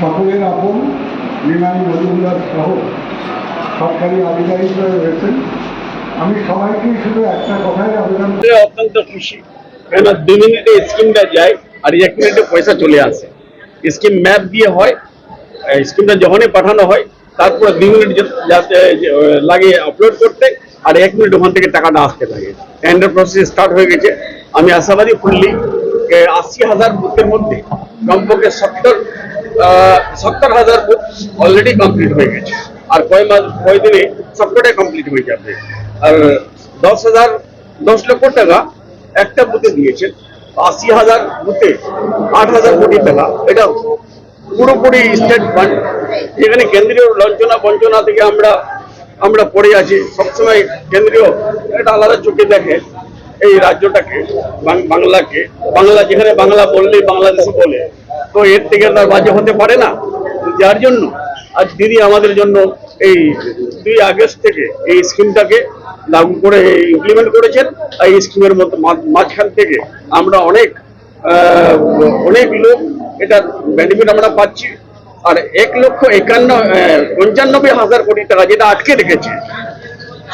সকলের আপন বিমানী মজুমদার সহ সরকারি আধিকারিকরা রয়েছেন। আমি সবাইকে শুধু একটা কথাই আবেদন অত্যন্ত খুশি। দু মিনিটে স্কিমটা যায় আর এক মিনিটে পয়সা চলে আসে। স্কিম ম্যাপ দিয়ে হয় স্কিমটা যখনই পাঠানো হয় তারপরে দুই মিনিট যাতে লাগে আপলোড করতে আর এক মিনিট ওখান থেকে টাকাটা আসতে থাকে। টেন্ডার প্রসেস স্টার্ট হয়ে গেছে। আমি আশাবাদী ফুললি আশি হাজার বুথের মধ্যে কমপক্ষে সত্তর সত্তর হাজার বুথ অলরেডি কমপ্লিট হয়ে গেছে। আর কয় মাস, কয় দিনে সবকটাই কমপ্লিট হয়ে যাবে। আর দশ হাজার, দশ লক্ষ টাকা একটা বুথে দিয়েছেন। আশি হাজার বুথে আট হাজার কোটি টাকা। এটা পুরোপুরি স্টেট ফান্ড যেখানে কেন্দ্রীয় লঞ্চনা বঞ্চনা থেকে আমরা আমরা পড়ে আছি। সবসময় কেন্দ্রীয় একটা আলাদা চোখে দেখে এই রাজ্যটাকে বাংলাকে। বাংলা যেখানে বাংলা বললেই বাংলাদেশি বলে। তো এর থেকে তার বাজে হতে পারে না। যার জন্য আজ দিদি আমাদের জন্য এই দুই আগস্ট থেকে এই স্কিমটাকে লাগু করে ইমপ্লিমেন্ট করেছেন। এই স্কিমের মধ্যে মাঝখান থেকে আমরা অনেক অনেক লোক এটা বেনিফিট আমরা পাচ্ছি। আর এক লক্ষ একান্ন পঞ্চানব্বই হাজার কোটি টাকা যেটা আটকে রেখেছে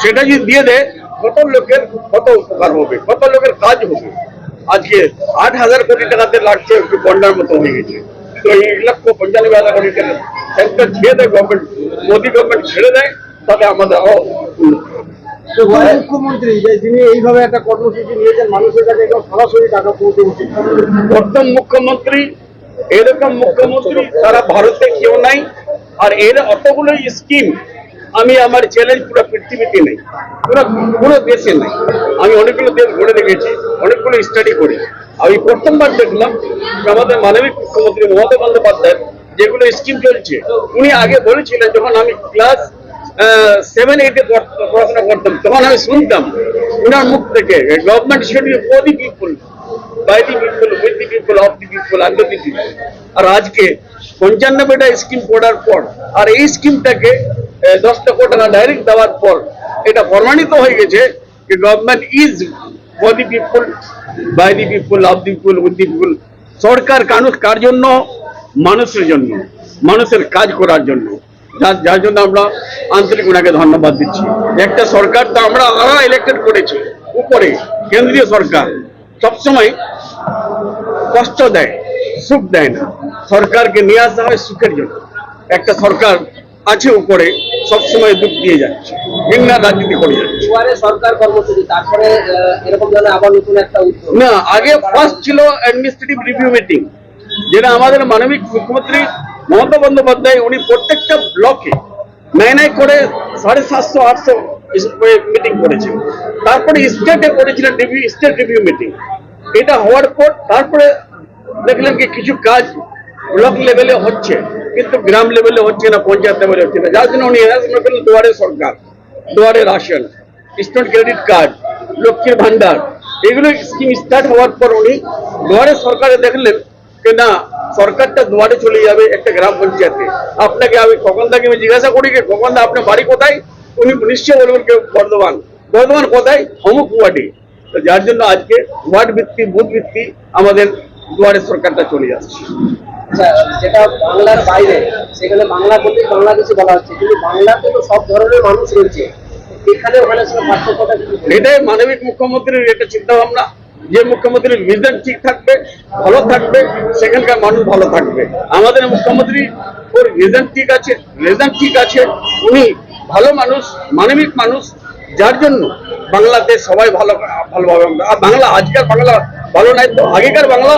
সেটা যদি দিয়ে দেয় কত লোকের কত উপকার হবে কত লোকের কাজ হবে? আজকে আট হাজার কোটি টাকাতে লাগছে একটু গন্ডার মতো হয়ে গেছে। তো এই এক লক্ষ পঞ্চানব্বই হাজার কোটি টাকা সেন্টার ছেড়ে দেয় গভর্নমেন্ট মোদী গভর্নমেন্ট ছেড়ে দেয় তাহলে আমাদের আরও মুখ্যমন্ত্রী যে যিনি এইভাবে একটা কর্মসূচি নিয়েছেন মানুষের কাছে একদম সরাসরি টাকা পৌঁছে উচিত প্রথম মুখ্যমন্ত্রী এরকম মুখ্যমন্ত্রী সারা ভারতে কেউ নাই, আর এর অতগুলো স্কিম আমি আমার চ্যালেঞ্জ পুরো পৃথিবীতে নেই, পুরো পুরো দেশে নেই। আমি অনেকগুলো দেশ ঘুরে দেখেছি, অনেকগুলো স্টাডি করি। আমি প্রথমবার দেখলাম আমাদের মানবিক মুখ্যমন্ত্রী মমতা বন্দ্যোপাধ্যায় যেগুলো স্কিম চলছে, উনি আগে বলেছিলেন যখন আমি ক্লাস সেভেন এইটে পড়াশোনা করতাম, তখন আমি শুনতাম, উনার মুখ থেকে government schedule for the people by the people with the people of the আর আজকে স্কিম পর, আর এই স্কিমটাকে টাকা ডাইরেক্ট দেওয়ার পর, এটা প্রমাণিত হয়ে গেছে যে government is for the by the of the with the সরকার কানুষ কার জন্য? মানুষের জন্য, মানুষের কাজ করার জন্য। যার যার জন্য আমরা আন্তরিক ওনাকে ধন্যবাদ দিচ্ছি। একটা সরকার তো আমরা আমরা ইলেক্টেড করেছি, উপরে, কেন্দ্রীয় সরকার। সবসময় কষ্ট দেয় সুখ দেয় না। সরকারকে নিয়ে আসা হয় সুখের জন্য। একটা সরকার আছে উপরে সবসময় দুঃখ দিয়ে যাচ্ছে। হিংসা রাজনীতি করে যাচ্ছে। সরকার কর্মসূচি তারপরে এরকম ধরনের আবার নতুন একটা না আগে ফার্স্ট ছিল অ্যাডমিনিস্ট্রেটিভ রিভিউ মিটিং যেটা আমাদের মানবিক মুখ্যমন্ত্রী মমতা বন্দ্যোপাধ্যায় উনি প্রত্যেকটা ব্লকে নাই নাই করে সাড়ে সাতশো আটশো মিটিং করেছেন। তারপরে স্টেটে করেছিলেন রিভিউ স্টেট রিভিউ মিটিং এটা হওয়ার পর তারপরে দেখলেন কি কিছু কাজ ব্লক লেভেলে হচ্ছে, কিন্তু গ্রাম লেভেলে হচ্ছে না, পঞ্চায়েত লেভেলে হচ্ছে না। যার জন্য উনি করলেন দুয়ারে সরকার, দুয়ারে রাশন, স্টুডেন্ট ক্রেডিট কার্ড, লক্ষ্মীর ভান্ডার এগুলো স্কিম স্টার্ট হওয়ার পর উনি দুয়ারে সরকারে দেখলেন যে না, সরকারটা দুয়ারে চলে যাবে একটা গ্রাম পঞ্চায়েতে। আপনাকে আমি কখন থেকে আমি জিজ্ঞাসা করি যে কখন দা আপনার বাড়ি কোথায়? উনি নিশ্চয় বলবেন কেউ বর্ধমান। বর্ধমান কোথায়? অমুক ওয়ার্ডে। তো যার জন্য আজকে ওয়ার্ড ভিত্তি বুথ ভিত্তি আমাদের দুয়ারে সরকারটা চলে যাচ্ছে। আচ্ছা, যেটা বাংলার বাইরে সেখানে বাংলা বলতে বাংলাদেশে বলা হচ্ছে কিন্তু বাংলাতে তো সব ধরনের মানুষ রয়েছে। এখানে ওখানে পার্থক্যটা এটাই মানবিক মুখ্যমন্ত্রীর একটা চিন্তা ভাবনা যে মুখ্যমন্ত্রীর ভিজন ঠিক থাকবে ভালো থাকবে সেখানকার মানুষ ভালো থাকবে। আমাদের মুখ্যমন্ত্রী ওর ভিজন ঠিক আছে রেজন ঠিক আছে উনি ভালো মানুষ মানবিক মানুষ যার জন্য বাংলাতে সবাই ভালো ভালোভাবে আর বাংলা আজকাল বাংলা ভালো নাই তো আগেকার বাংলা,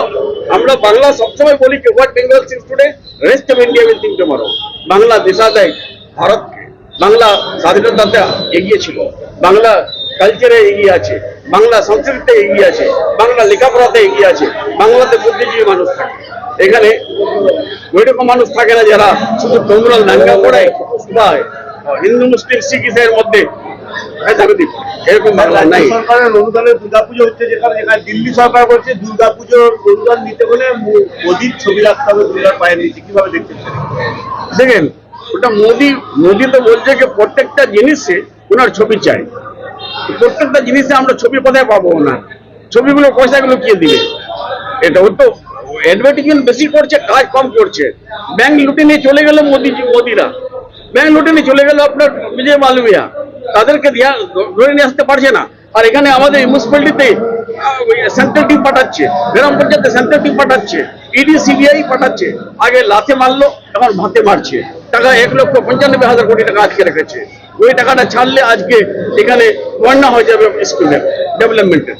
আমরা বাংলা সবসময় বলি কি what Bengal since today rest of India will think tomorrow Bangla দেশা দেয় ভারতকে। বাংলা স্বাধীনতাতে এগিয়ে ছিল। বাংলা কালচারে এগিয়ে আছে। বাংলা সংস্কৃতিতে এগিয়ে আছে। বাংলা লেখাপড়াতে এগিয়ে আছে। বাংলাতে বুদ্ধিজীবী মানুষ থাকে। এখানে ওইরকম মানুষ থাকে না যারা শুধু তোমরাল দাঙ্গা করে বা হিন্দু, মুসলিম, শিখ মধ্যে। এরকম বাংলা নাই। সরকারের অনুদানে দুর্গাপুজো হচ্ছে যেখানে যেখানে দিল্লি সরকার বলছে দুর্গাপুজোর অনুদান নিতে হলে মোদির ছবি রাখতে হবে দুর্গার পায়ের নিচে। কীভাবে দেখতে দেখেন ওটা মোদি মোদি তো বলছে যে প্রত্যেকটা জিনিসে ওনার ছবি চাই। প্রত্যেকটা জিনিসে আমরা ছবি কোথায় পাবো না। ছবিগুলো পয়সাগুলো কে দিবে? এটা ও তো অ্যাডভার্টিজমেন্ট বেশি করছে কাজ কম করছে। ব্যাংক লুটে নিয়ে চলে গেল মোদি মোদিরা। ব্যাংক লুটে নিয়ে চলে গেল আপনার বিজয় মালবিয়া তাদেরকে ধরে নিয়ে আসতে পারছে না। আর এখানে আমাদের মিউনিসিপ্যালিটিতে সেন্ট্রাল টিম পাঠাচ্ছে, গ্রাম পঞ্চায়েতে সেন্ট্রাল টিম পাঠাচ্ছে ইডি সিবিআই পাঠাচ্ছে, আগে লাথে মারলো, এখন ভাতে মারছে। টাকা এক লক্ষ পঞ্চানব্বই হাজার কোটি টাকা আজকে রেখেছে। ওই টাকাটা ছাড়লে আজকে এখানে বন্যা হয়ে যাবে স্কুলের ডেভেলপমেন্টের